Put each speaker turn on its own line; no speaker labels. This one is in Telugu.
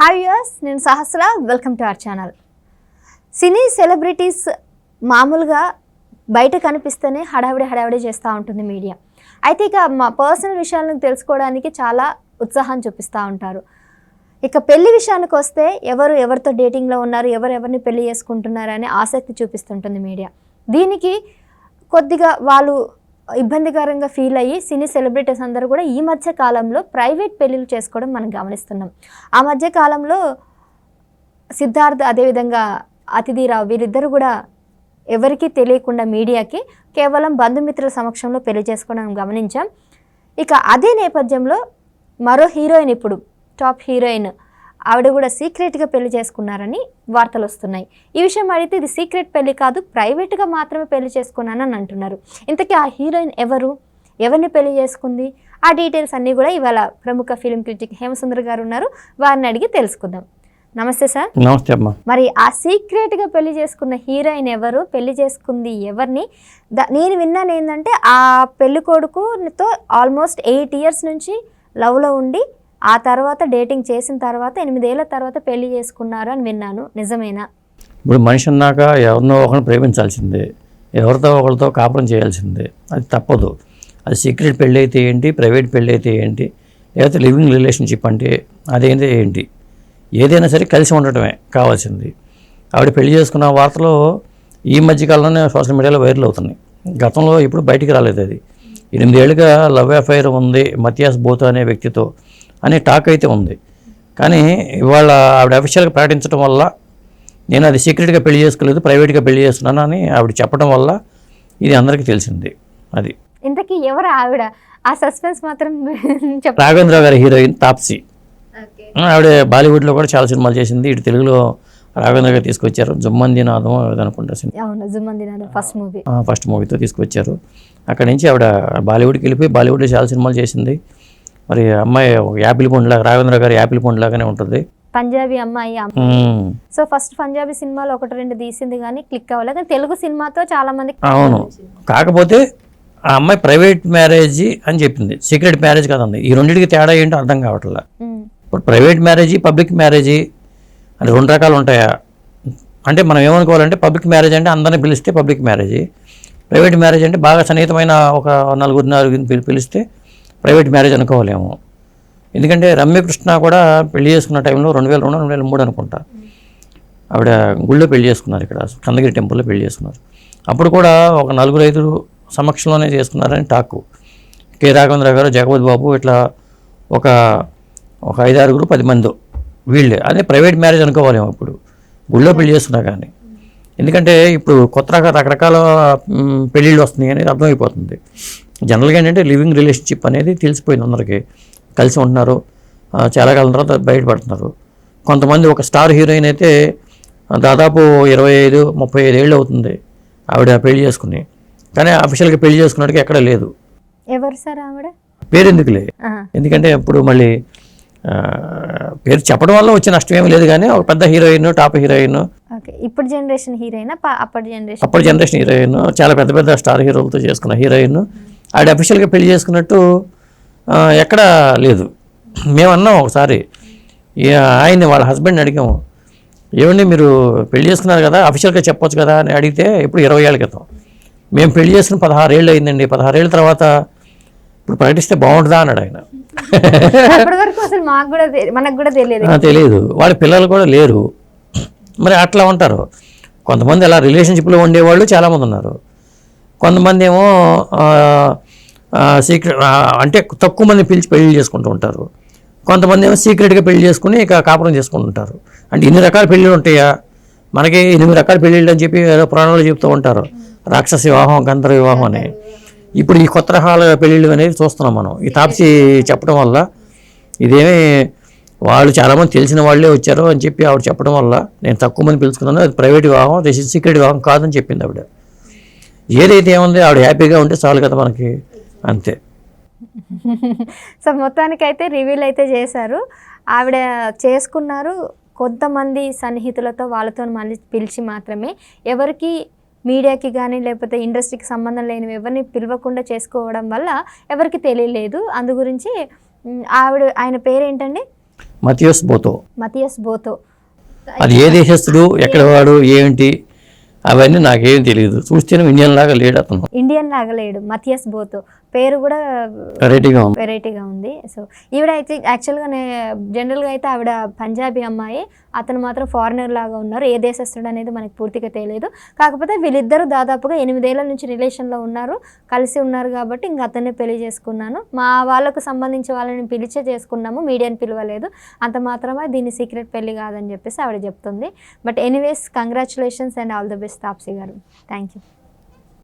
హాయ్ యూస్ నేను Sahasra. Welcome to our channel cine celebrities మామూలుగా బయట కనిపిస్తేనే హడావిడి హడావిడి చేస్తూ ఉంటుంది మీడియా. అయితే ఇక మా పర్సనల్ విషయాలను తెలుసుకోవడానికి చాలా ఉత్సాహం చూపిస్తూ ఉంటారు. ఇక పెళ్ళి విషయానికి వస్తే ఎవరు ఎవరితో డేటింగ్లో ఉన్నారు ఎవరు ఎవరిని పెళ్ళి చేసుకుంటున్నారు అనే ఆసక్తి చూపిస్తుంటుంది మీడియా. దీనికి కొద్దిగా వాళ్ళు ఇబ్బందికరంగా ఫీల్ అయ్యి సినీ సెలబ్రిటీస్ అందరూ కూడా ఈ మధ్య కాలంలో ప్రైవేట్ పెళ్ళిళ్ళు చేసుకోవడం మనం గమనిస్తున్నాం. ఆ మధ్య కాలంలో సిద్ధార్థ్ అదేవిధంగా అతిథిరావు వీరిద్దరు కూడా ఎవరికీ తెలియకుండా మీడియాకి కేవలం బంధుమిత్రుల సమక్షంలో పెళ్ళి చేసుకోవడం గమనించాం. ఇక అదే నేపథ్యంలో మరో హీరోయిన్ ఇప్పుడు టాప్ హీరోయిన్ ఆవిడ కూడా సీక్రెట్గా పెళ్ళి చేసుకున్నారని వార్తలు వస్తున్నాయి. ఈ విషయం అడిగితే ఇది సీక్రెట్ పెళ్ళి కాదు ప్రైవేట్గా మాత్రమే పెళ్ళి చేసుకున్నానని అంటున్నారు. ఇంతకీ ఆ హీరోయిన్ ఎవరు? ఎవరిని పెళ్ళి చేసుకుంది? ఆ డీటెయిల్స్ అన్నీ కూడా ఇవాళ ప్రముఖ ఫిలిం క్రిటిక్ హేమసుందర్ గారు ఉన్నారు. వారిని అడిగి తెలుసుకుందాం. నమస్తే సార్.
నమస్తే అమ్మా.
మరి ఆ సీక్రెట్గా పెళ్ళి చేసుకున్న హీరోయిన్ ఎవరు? పెళ్ళి చేసుకుంది ఎవరిని? నేను విన్నాను ఏంటంటే ఆ పెళ్ళి కొడుకుతో ఆల్మోస్ట్ ఎయిట్ ఇయర్స్ నుంచి లవ్లో ఉండి ఆ తర్వాత డేటింగ్ చేసిన తర్వాత ఎనిమిదేళ్ళ తర్వాత పెళ్ళి చేసుకున్నారు అని విన్నాను. నిజమేనా?
ఇప్పుడు మనిషి అన్నాక ఎవరినో ఒకరిని ప్రేమించాల్సిందే. ఎవరితో ఒకరితో కాపురం చేయాల్సిందే. అది తప్పదు. అది సీక్రెట్ పెళ్ళి అయితే ఏంటి? ప్రైవేట్ పెళ్ళి అయితే ఏంటి? లేకపోతే లివింగ్ రిలేషన్షిప్ అంటే అదేంటి? ఏంటి? ఏదైనా సరే కలిసి ఉండటమే కావాల్సింది. ఆవిడ పెళ్ళి చేసుకున్న వార్తలు ఈ మధ్యకాలంలోనే సోషల్ మీడియాలో వైరల్ అవుతున్నాయి. గతంలో ఇప్పుడు బయటికి రాలేదు అది. ఎనిమిదేళ్ళుగా లవ్ అఫైర్ ఉంది. మతియాస్ బోత్ అనే వ్యక్తితో అనే టాక్ అయితే ఉంది. కానీ ఇవాళ ఆవిడ అఫీషియల్గా ప్రకటించడం వల్ల నేను అది సీక్రెట్గా పెళ్ళి చేసుకోలేదు ప్రైవేట్గా పెళ్ళి చేస్తున్నాను అని ఆవిడ చెప్పడం వల్ల ఇది అందరికీ తెలిసింది అది.
ఇంతకీ ఎవరు ఆవిడ? ఆ సస్పెన్స్ మాత్రం చెప్ప
రాఘవేంద్ర గారి హీరోయిన్ తాప్సీ. ఆవిడ బాలీవుడ్లో కూడా చాలా సినిమాలు చేసింది. ఇటు తెలుగులో రాఘవేంద్ర గారు తీసుకొచ్చారు. జుమ్మంది నాదం ఏదో అనుకుంటా సినిమా.
జుమ్మందినాథ్ ఫస్ట్ మూవీ.
ఫస్ట్ మూవీతో తీసుకొచ్చారు. అక్కడి నుంచి ఆవిడ బాలీవుడ్కి వెళ్ళిపోయి బాలీవుడ్లో చాలా సినిమాలు చేసింది. మరి అమ్మాయి యాపిల్ పండులాగా రాఘవేంద్ర గారి యాపిల్ పండులాగానే ఉంటుంది.
పంజాబీ అమ్మాయి అమ్మ-
మ్మ్.
సో ఫస్ట్ పంజాబీ సినిమాలు ఒకటి రెండు తీసింది కానీ క్లిక్ అవ్వలేదు కానీ తెలుగు సినిమాతో చాలా మంది
అవును. కాకపోతే ఆ అమ్మాయి ప్రైవేట్ మ్యారేజ్ అని చెప్పింది. సీక్రెట్ మ్యారేజ్ కదండి ఈ రెండింటికి తేడా ఏంటో అర్థం కావట్లే. ఇప్పుడు ప్రైవేట్ మ్యారేజ్ పబ్లిక్ మ్యారేజ్ అని రెండు రకాలు ఉంటాయా? అంటే మనం ఏమనుకోవాలంటే పబ్లిక్ మ్యారేజ్ అంటే అందరిని పిలిస్తే పబ్లిక్ మ్యారేజ్. ప్రైవేట్ మ్యారేజ్ అంటే బాగా సన్నిహితమైన ఒక నలుగురు పిలి- పిలిస్తే ప్రైవేట్ మ్యారేజ్ అనుకోవాలేమో ఎందుకంటే రమ్యకృష్ణ కూడా పెళ్ళి చేసుకున్న టైంలో రెండు వేల రెండు రెండు వేల మూడు అనుకుంటా. ఆవిడ గుళ్ళో పెళ్ళి చేసుకున్నారు ఇక్కడ కందగిరి టెంపుల్లో పెళ్ళి చేసుకున్నారు. అప్పుడు కూడా ఒక నలుగురు ఐదుగురు సమక్షంలోనే చేసుకున్నారని టాకు. కె రాఘవేంద్ర గారు జగపతి బాబు ఇట్లా ఒక ఒక ఐదారుగురు పది మంది వీళ్ళే. అదే ప్రైవేట్ మ్యారేజ్ అనుకోవాలేమో అప్పుడు. గుళ్ళో పెళ్ళి చేసుకున్నా కానీ. ఎందుకంటే ఇప్పుడు కొత్త రకరకాల పెళ్ళిళ్ళు వస్తున్నాయి అనేది అర్థమైపోతుంది. జనరల్గా ఏంటంటే లివింగ్ రిలేషన్షిప్ అనేది తెలిసిపోయింది అందరికీ. కలిసి ఉంటున్నారు. చాలా కాలం తర్వాత బయటపడుతున్నారు. కొంతమంది ఒక స్టార్ హీరోయిన్ అయితే దాదాపు ఇరవై ఐదు ముప్పై ఐదు ఏళ్ళు అవుతుంది ఆవిడ పెళ్ళి చేసుకుని. కానీ అఫీషియల్గా పెళ్ళి చేసుకున్నట్టుగా ఎక్కడ లేదు.
ఎవరు సార్ ఆవిడ?
పేరు ఎందుకులే. ఎందుకంటే ఇప్పుడు మళ్ళీ పేరు చెప్పడం వల్ల వచ్చే నష్టం ఏమీ లేదు కానీ ఒక పెద్ద హీరోయిన్ టాప్ హీరోయిన్.
ఇప్పుడు జనరేషన్ హీరోయినా అప్పటి జనరేషన్
అప్పటి జనరేషన్ హీరోయిన్ చాలా పెద్ద పెద్ద స్టార్ హీరోలతో చేసుకున్న హీరోయిన్. ఆవిడ అఫీషియల్గా పెళ్ళి చేసుకున్నట్టు ఎక్కడా లేదు. మేము అన్నాం ఒకసారి ఆయన్ని వాళ్ళ హస్బెండ్ అడిగాము ఏమండి మీరు పెళ్ళి చేసుకున్నారు కదా అఫీషియల్గా చెప్పొచ్చు కదా? అని అడిగితే ఇప్పుడు ఇరవై ఏళ్ళ క్రితం. మేము పెళ్ళి చేసుకుని పదహారేళ్ళు అయిందండి. పదహారేళ్ళ తర్వాత ఇప్పుడు ప్రకటిస్తే బాగుంటుందా అన్నాడు ఆయన.
తెలియదు.
వాళ్ళ పిల్లలు కూడా లేరు. మరి అట్లా ఉంటారు. కొంతమంది అలా రిలేషన్షిప్లో ఉండేవాళ్ళు చాలామంది ఉన్నారు. కొంతమంది ఏమో సీక్రెట్ అంటే తక్కువ మంది పిలిచి పెళ్ళి చేసుకుంటూ ఉంటారు. కొంతమంది ఏమో సీక్రెట్గా పెళ్ళి చేసుకుని ఇక కాపురం చేసుకుంటుంటారు అంటే ఇన్ని రకాల పెళ్ళిళ్ళు ఉంటాయా? మనకి ఎనిమిది రకాల పెళ్ళిళ్ళు అని చెప్పి ఏదో పురాణాలు చెప్తూ ఉంటారు. రాక్షస వివాహం గంధర్వ వివాహం అని. ఇప్పుడు ఈ కొత్త రకాల పెళ్ళిళ్ళు అనేది చూస్తున్నాం మనం. ఈ తాప్సి చెప్పడం వల్ల ఇదేమి వాళ్ళు చాలామంది తెలిసిన వాళ్ళే వచ్చారు అని చెప్పి ఆవిడ చెప్పడం వల్ల నేను తక్కువ మంది పిలుచుకున్నాను. అది ప్రైవేట్ వివాహం సీక్రెట్ వివాహం కాదని చెప్పింది ఆవిడ. ఏదైతే ఏముంది ఆవిడ హ్యాపీగా ఉంటే చాలు కదా మనకి. అంతే.
సో మొత్తానికి అయితే రివీల్ అయితే చేశారు. ఆవిడ చేసుకున్నారు. కొంతమంది సన్నిహితులతో వాళ్ళతో మళ్ళీ పిలిచి మాత్రమే. ఎవరికి మీడియాకి కానీ లేకపోతే ఇండస్ట్రీకి సంబంధం లేనివి ఎవరిని పిలవకుండా చేసుకోవడం వల్ల ఎవరికి తెలియలేదు. అందు గురించి ఆవిడ ఆయన పేరేంటండి?
మతియోస్ బోతో.
మతియస్ బోతో.
అది ఏ దేశస్తుడు ఎక్కడ వాడు ఏంటి? అవన్నీ నాకేం తెలియదు చూస్తేనే ఇండియన్ లాగా లేడు అతను
ఇండియన్ లాగా లేడు. మథియస్ బోతో. పేరు కూడా
వెరైటీగా ఉంది.
వెరైటీగా ఉంది. సో ఈవిడ అయితే యాక్చువల్గా జనరల్గా అయితే ఆవిడ పంజాబీ అమ్మాయి. అతను మాత్రం ఫారినర్ లాగా ఉన్నారు. ఏ దేశస్తుడు అనేది మనకి పూర్తిగా తెలియదు. కాకపోతే వీళ్ళిద్దరూ దాదాపుగా ఎనిమిదేళ్ళ నుంచి రిలేషన్లో ఉన్నారు. కలిసి ఉన్నారు కాబట్టి ఇంక అతన్నే పెళ్ళి చేసుకున్నాను. మా వాళ్ళకు సంబంధించి వాళ్ళని పిలిచే చేసుకున్నాము. మీడియాని పిలవలేదు. అంత మాత్రమే దీన్ని సీక్రెట్ పెళ్ళి కాదని చెప్పేసి ఆవిడ చెప్తుంది. But anyways congratulations and all the best Taapsee గారు. Thank you